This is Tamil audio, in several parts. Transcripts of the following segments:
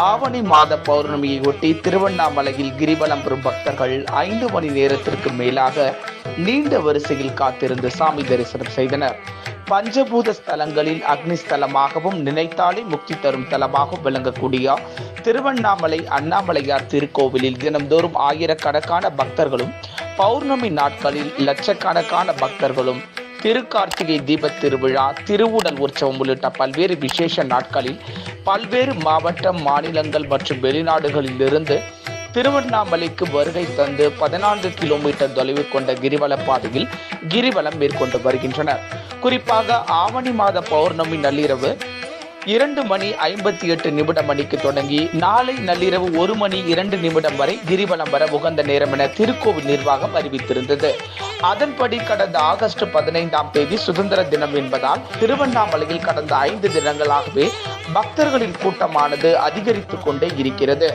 ஆவணி மாத பௌர்ணமியை ஒட்டி திருவண்ணாமலையில் கிரிவலம் பெறும் பக்தர்கள் ஐந்து மணி நேரத்திற்கு மேலாக நீண்ட வரிசையில் காத்திருந்து சாமி தரிசனம் செய்தனர். பஞ்சபூத ஸ்தலங்களில் அக்னி ஸ்தலமாகவும் நினைத்தாலே முக்தி தரும் தலமாகவும் விளங்கக்கூடிய திருவண்ணாமலை அண்ணாமலையார் திருக்கோவிலில் தினம்தோறும் ஆயிரக்கணக்கான பக்தர்களும் பௌர்ணமி நாட்களில் லட்சக்கணக்கான பக்தர்களும் திருக்கார்த்திகை தீபத் திருவிழா திருவுடல் உற்சவம் உள்ளிட்ட பல்வேறு விசேஷ நாட்களில் பல்வேறு மாவட்ட மாநிலங்கள் மற்றும் வெளிநாடுகளிலிருந்து திருவண்ணாமலைக்கு வருகை தந்து பதினான்கு கிலோமீட்டர் தொலைவு கொண்ட கிரிவல பாதையில் கிரிவலம் மேற்கொண்டு வருகின்றனர். குறிப்பாக ஆவணி மாத பௌர்ணமி நள்ளிரவு இரண்டு மணி ஐம்பத்தி எட்டு நிமிடம் மணிக்கு தொடங்கி நாளை நள்ளிரவு ஒரு மணி இரண்டு நிமிடம் வரை கிரிவலம் வர உகந்த நேரம் என திருக்கோவில் நிர்வாகம் அறிவித்திருந்தது. அதன்படி கடந்த ஆகஸ்ட் பதினைந்தாம் தேதி சுதந்திர தினம் என்பதால் திருவண்ணாமலையில் கடந்த ஐந்து தினங்களாகவே பக்தர்களின் கூட்டமானது அதிகரித்துக் கொண்டே இருக்கிறது.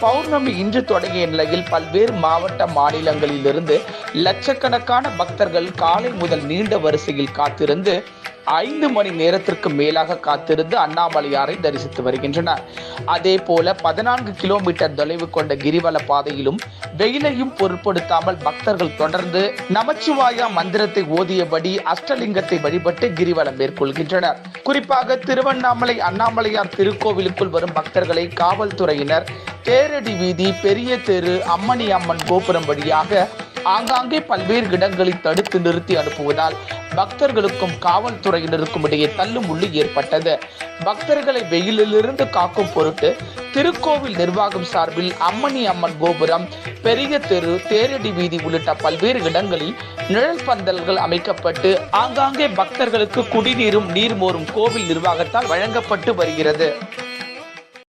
பௌர்ணமி இன்று தொடங்கிய நிலையில் பல்வேறு மாவட்ட மாநிலங்களிலிருந்து லட்சக்கணக்கான பக்தர்கள் காலை முதல் நீண்ட வரிசையில் காத்திருந்து ஐந்து மணி நேரத்திற்கு மேலாக காத்திருந்து அண்ணாமலையாரை தரிசித்து வருகின்றனர். அதே போல பதினான்கு கிலோமீட்டர் தொலைவு கொண்ட கிரிவல பாதையிலும் வெயிலையும் பொருட்படுத்தாமல் பக்தர்கள் தொடர்ந்து நமச்சிவாயா மந்திரத்தை ஓதியபடி அஷ்டலிங்கத்தை வழிபட்டு கிரிவலம் மேற்கொள்கின்றனர். குறிப்பாக திருவண்ணாமலை அண்ணாமலையார் திருக்கோவிலுக்குள் வரும் பக்தர்களை காவல்துறையினர் தேரடி வீதி பெரிய தெரு அம்மணி அம்மன் கோபுரம் வழியாக ஆங்காங்கே பல்வேறு இடங்களில் தடுத்து நிறுத்தி அனுப்புவதால் பக்தர்களுக்கும் காவல்துறையினருக்கும் இடையே தள்ளுமுள்ளு ஏற்பட்டது. பக்தர்களை வெயிலிலிருந்து காக்கும் பொருட்டு திருக்கோவில் நிர்வாகம் சார்பில் அம்மணி அம்மன் கோபுரம் பெரிய தெரு தேரடி வீதி உள்ளிட்ட பல்வேறு இடங்களில் நிழல் பந்தல்கள் அமைக்கப்பட்டு ஆங்காங்கே பக்தர்களுக்கு குடிநீரும் நீர்மோரும் கோவில் நிர்வாகத்தால் வழங்கப்பட்டு வருகிறது.